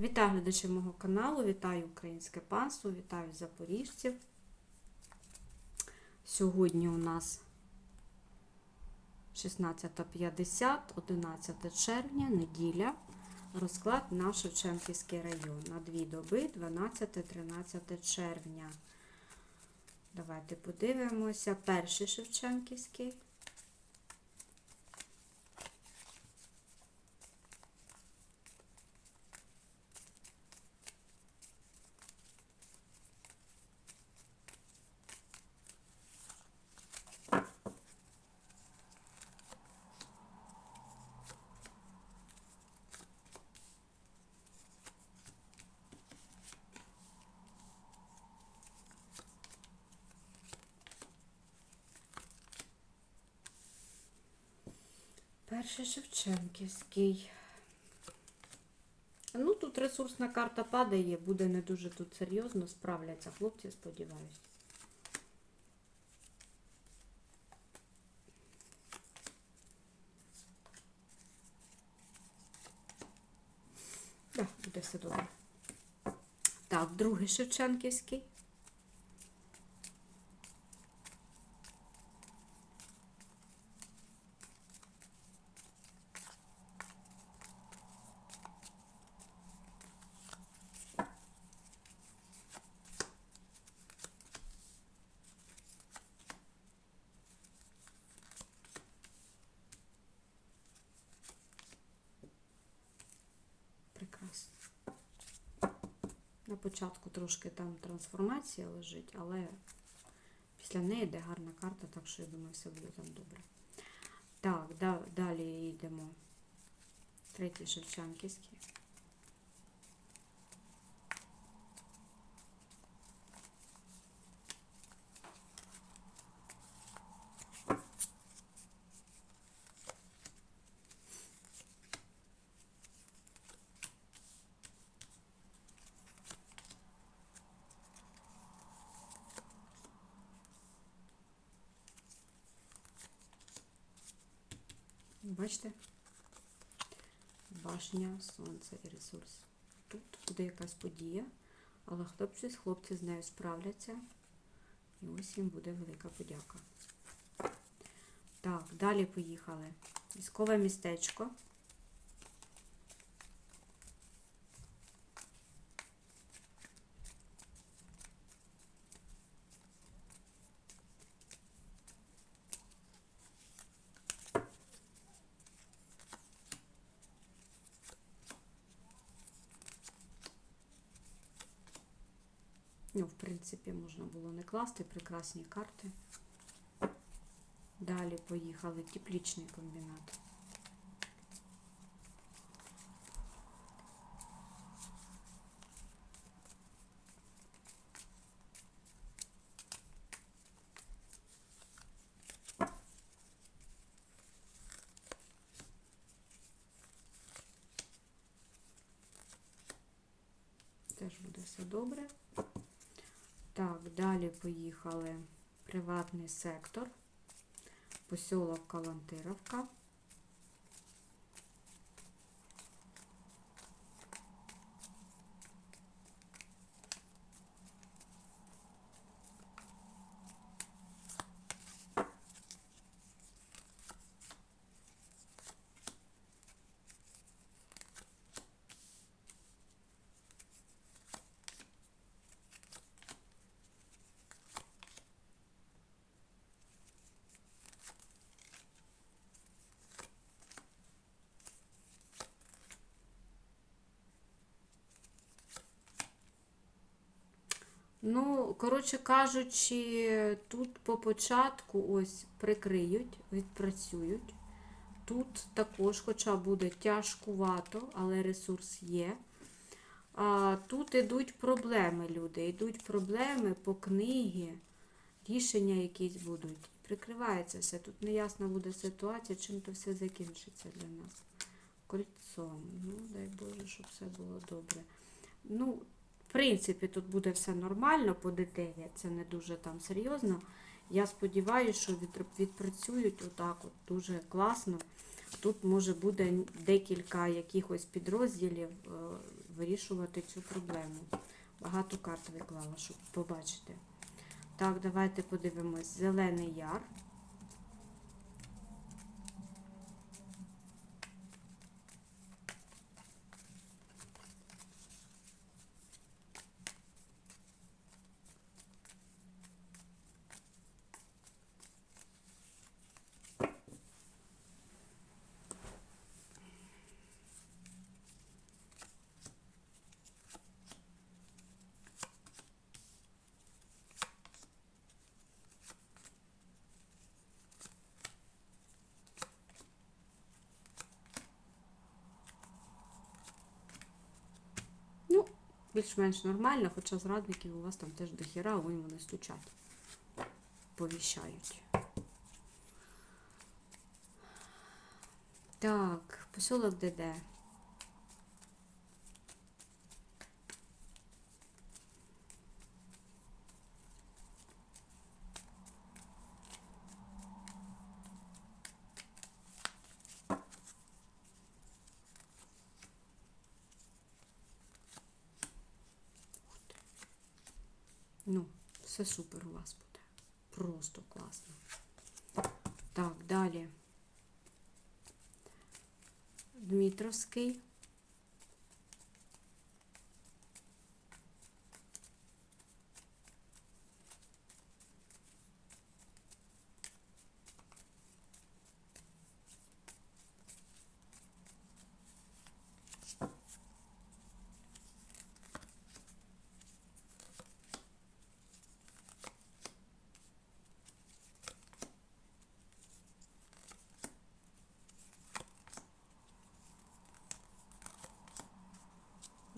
Вітаю глядачів мого каналу, вітаю українське панство, вітаю запоріжців. Сьогодні у нас 16.50, 11 червня, неділя. Розклад на Шевченківський район на дві доби 12-13 червня. Давайте подивимося. Перший Шевченківський. Перший Шевченківський. Ну, тут ресурсна карта падає, буде не дуже тут серйозно, справляться хлопці, сподіваюся. Так, буде все добре. Так, другий Шевченківський. Прекрасно. На початку трошки там трансформація лежить, але після неї йде гарна карта, так що я думаю, все буде там добре. Так, да, далі йдемо. Третій Шевченківський. Бачите? Башня, сонце і ресурс. Тут буде якась подія, але хлопці, хлопці з нею справляться. І ось їм буде велика подяка. Так, далі поїхали. Військове містечко. Ну, в принципі, можна було не класти прекрасні карти. Далі поїхали теплічний комбінат. Теж буде все добре. Так, далі поїхали приватний сектор, посілок Калантировка. Ну, коротше кажучи, тут по початку ось прикриють, відпрацюють. Тут також, хоча буде тяжкувато, але ресурс є. А, Тут йдуть проблеми, люди. Йдуть проблеми по книгі, рішення якісь будуть. Прикривається все. Тут неясна буде ситуація, чим то все закінчиться для нас. Кольцом. Ну, дай Боже, щоб все було добре. Ну, в принципі, тут буде все нормально по дитині, це не дуже там серйозно. Я сподіваюся, що відпрацюють отак от дуже класно. Тут може буде декілька якихось підрозділів е, вирішувати цю проблему. Багато карт виклала, щоб побачити. Так, давайте подивимось. Зелений яр. Ну, більш-менш нормально, хоча зрадників у вас там теж дохіра, а вони стучать. Повіщають. Так, поселок ДД. Ну, все супер у вас буде. Просто класно. Так, далі. Дмитровський.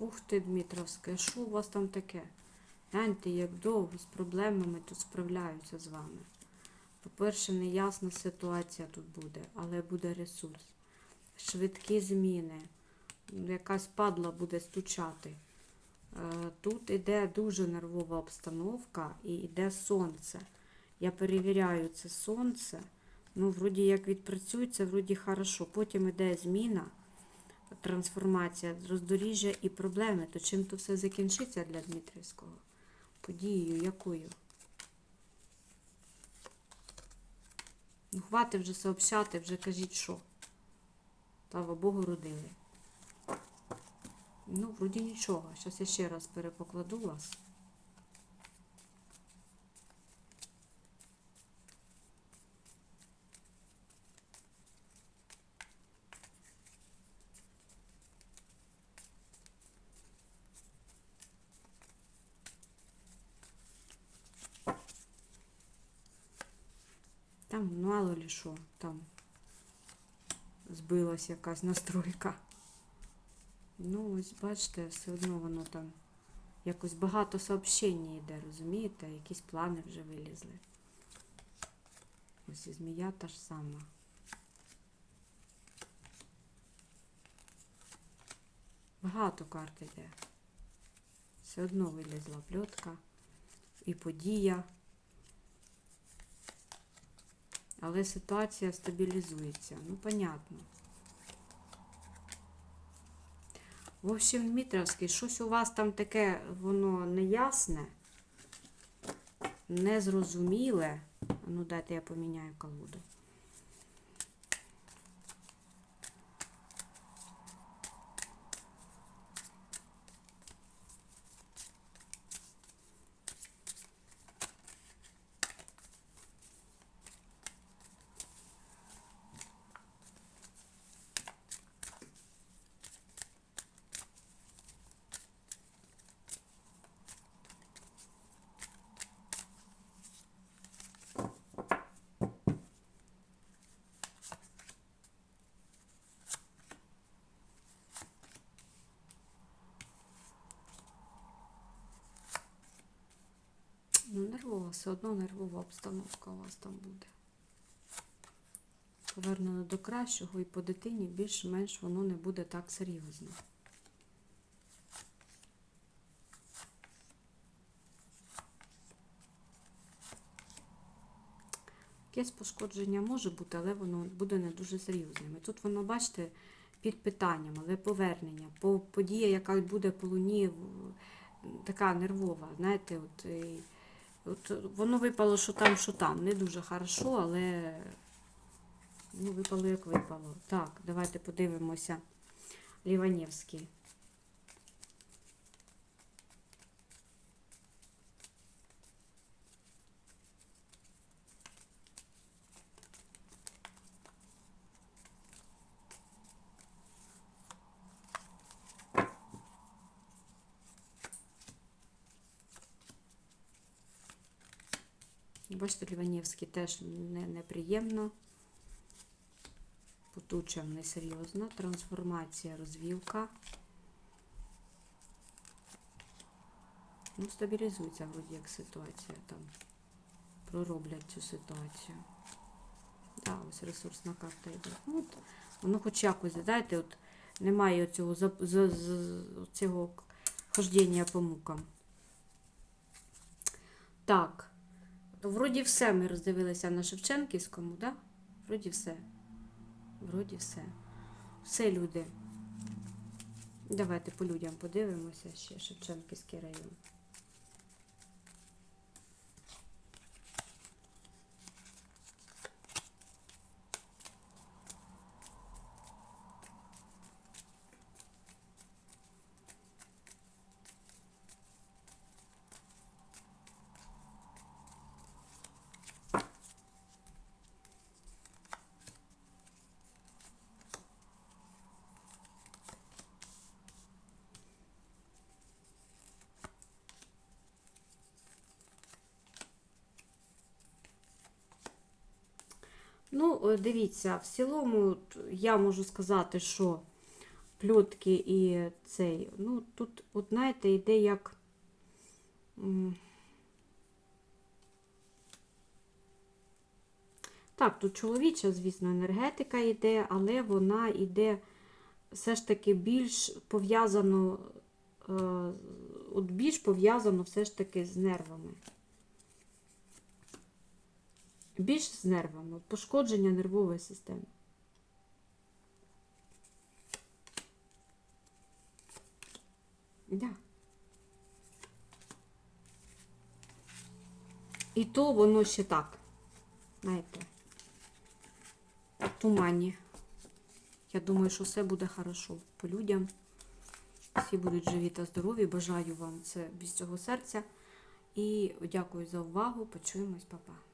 Ух ти, Дмитровське, що у вас там таке? Гляньте, як довго з проблемами тут справляються з вами. По-перше, неясна ситуація тут буде, але буде ресурс. Швидкі зміни. Якась падла буде стучати. Е, Тут іде дуже нервова обстановка і йде сонце. Я перевіряю це сонце. Ну, вроді як відпрацюється, вроді хорошо. Потім іде зміна трансформація, роздоріжжя і проблеми, то чим то все закінчиться для Дмитрівського? Подією якою? Ну, хватить вже сообщати, вже кажіть, що. Слава Богу, родили. Ну, вроді нічого. Зараз я ще раз перепокладу вас. Там мало ли що, там збилась якась настройка. Ну, ось бачите, все одно воно там якось багато сообщень йде, розумієте? Якісь плани вже вилізли. Ось і змія та ж сама. Багато карт йде. Все одно вилізла пльотка і подія. Але ситуація стабілізується. Ну, понятно. В общем, Дмитровський, щось у вас там таке, воно неясне, незрозуміле. Ну, дайте я поміняю колоду. Ну, нервова, все одно нервова обстановка у вас там буде. Повернено до кращого і по дитині більш-менш воно не буде так серйозно. Якесь пошкодження може бути, але воно буде не дуже серйозним. І тут воно, бачите, під питанням, але повернення. По, подія, яка буде по луні, така нервова. Знаєте, от, і, от воно випало, що там, що там. Не дуже хорошо, але ну, випало, як випало. Так, давайте подивимося. Ліванівський. Бачите, Ліванівський теж не, неприємно. Потуча несерйозна. Трансформація, розвілка. Ну, стабілізується вроді як ситуація там. Пророблять цю ситуацію. Да, ось ресурсна карта йде. Ну, от, воно хоч якось, знаєте, от немає цього, цього хождення по мукам. Так. То вроді все ми роздивилися на Шевченківському, да? Вроді все. Вроді все. Все, люди. Давайте по людям подивимося ще Шевченківський район. Ну, е, дивіться, в цілому я можу сказати, що пльотки і цей, ну, тут, от знаєте, йде як. Так, тут чоловіча, звісно, енергетика йде, але вона йде все ж таки більш пов'язано, е, от більш пов'язано все ж таки з нервами. Більш з нервами, пошкодження нервової системи. Да. І то воно ще так, знаєте, тумані. Я думаю, що все буде хорошо по людям. Всі будуть живі та здорові. Бажаю вам це без цього серця. І дякую за увагу. Почуємось, па-па.